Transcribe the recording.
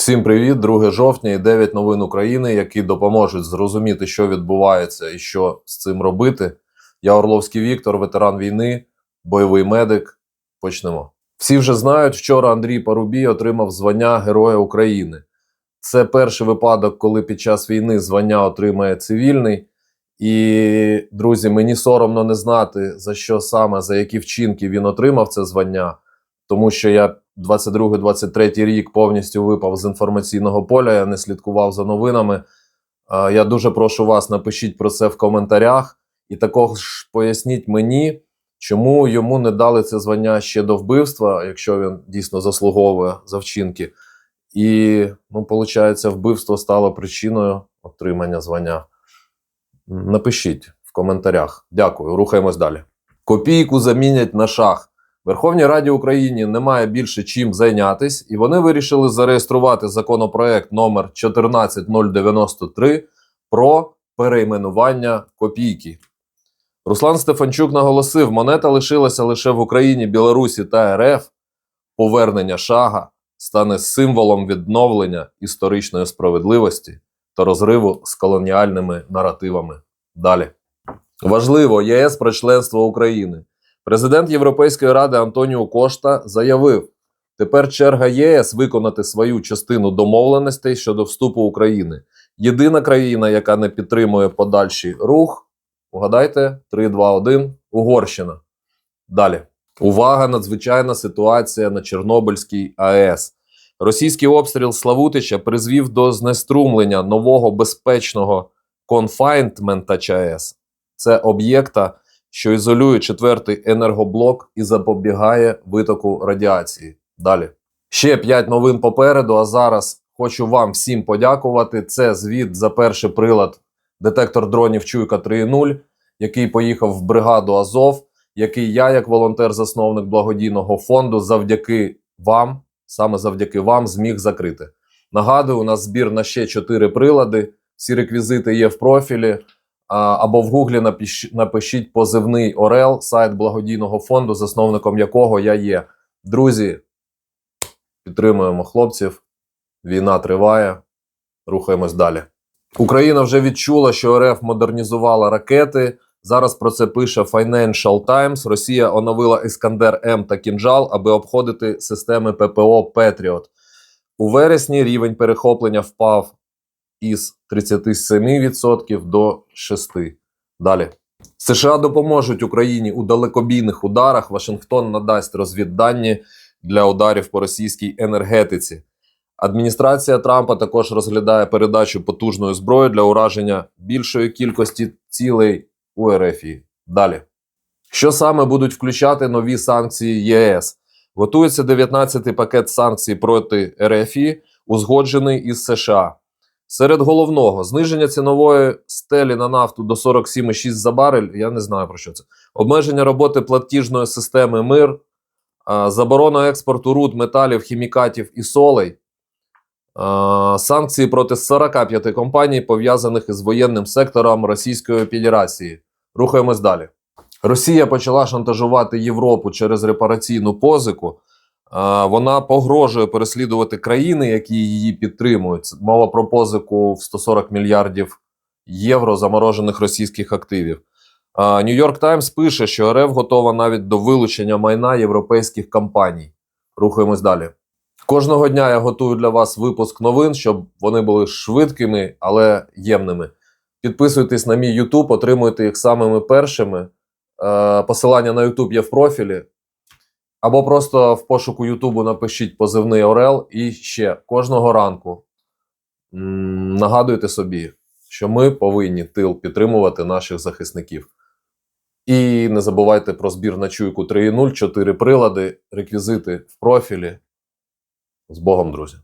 Всім привіт, 2 жовтня і 9 новин України, які допоможуть зрозуміти, що відбувається і що з цим робити. Я Орловський Віктор, ветеран війни, бойовий медик. Почнемо. Всі вже знають, вчора Андрій Парубій отримав звання Героя України. Це перший випадок, коли під час війни звання отримає цивільний. І, друзі, мені соромно не знати, за що саме, за які вчинки він отримав це звання, тому що я 22-23 рік повністю випав з інформаційного поля, я не слідкував за новинами. Я дуже прошу вас, напишіть про це в коментарях і також поясніть мені, чому йому не дали це звання ще до вбивства, якщо він дійсно заслуговує за вчинки. І, ну, виходить, вбивство стало причиною отримання звання. Напишіть в коментарях. Дякую. Рухаємось далі. Копійку замінять на шах. Верховній Раді України немає більше чим зайнятись, і вони вирішили зареєструвати законопроект номер 14093 про перейменування копійки. Руслан Стефанчук наголосив, монета лишилася лише в Україні, Білорусі та РФ. Повернення шага стане символом відновлення історичної справедливості та розриву з колоніальними наративами. Далі. Важливо ЄС про членство України. Президент Європейської ради Антоніо Кошта заявив: тепер черга єС виконати свою частину домовленостей щодо вступу України. Єдина країна, яка не підтримує подальший рух. Угадайте, 3, 2, 1, Угорщина. Далі. Увага! Надзвичайна ситуація на Чорнобильській АЕС. Російський обстріл Славутича призвів до знеструмлення нового безпечного конфайнтмента ЧАЕС. Це об'єкта, що ізолює четвертий енергоблок і запобігає витоку радіації. Далі. Ще 5 новин попереду. А зараз хочу вам всім подякувати. Це звіт за перший прилад детектор дронів Чуйка 3.0, який поїхав в бригаду Азов, який я, як волонтер-засновник благодійного фонду, завдяки вам, саме завдяки вам, зміг закрити. Нагадую, у нас збір на ще 4 прилади. Всі реквізити є в профілі. Або в гуглі напишіть позивний Орел, сайт благодійного фонду, засновником якого я є. Друзі, підтримуємо хлопців. Війна триває. Рухаємось далі. Україна вже відчула, що РФ модернізувала ракети. Зараз про це пише Financial Times. Росія оновила Іскандер М та Кінжал, аби обходити системи ППО Петріот. У вересні рівень перехоплення впав із 37% до 6%. Далі. США допоможуть Україні у далекобійних ударах. Вашингтон надасть розвіддані для ударів по російській енергетиці. Адміністрація Трампа також розглядає передачу потужної зброї для ураження більшої кількості цілей у РФ. Далі. Що саме будуть включати нові санкції ЄС? Готується 19-й пакет санкцій проти РФ, узгоджений із США. Серед головного зниження цінової стелі на нафту до 47,6 за барель. Я не знаю про що це. Обмеження роботи платіжної системи МИР, заборона експорту руд, металів, хімікатів і солей, санкції проти 45 компаній, пов'язаних із воєнним сектором Російської Федерації. Рухаємось далі. Росія почала шантажувати Європу через репараційну позику. Вона погрожує переслідувати країни, які її підтримують. Мова про позику в 140 мільярдів євро заморожених російських активів. Нью-Йорк Таймс пише, що РФ готова навіть до вилучення майна європейських компаній. Рухаємось далі. Кожного дня я готую для вас випуск новин, щоб вони були швидкими, але ємними. Підписуйтесь на мій YouTube, отримуйте їх самими першими. Е, Посилання на YouTube є в профілі. Або просто в пошуку Ютубу напишіть позивний Орел і ще кожного ранку м, нагадуйте собі, що ми повинні тил підтримувати наших захисників. І не забувайте про збір на чуйку 3.0, 4 прилади, реквізити в профілі. З Богом, друзі!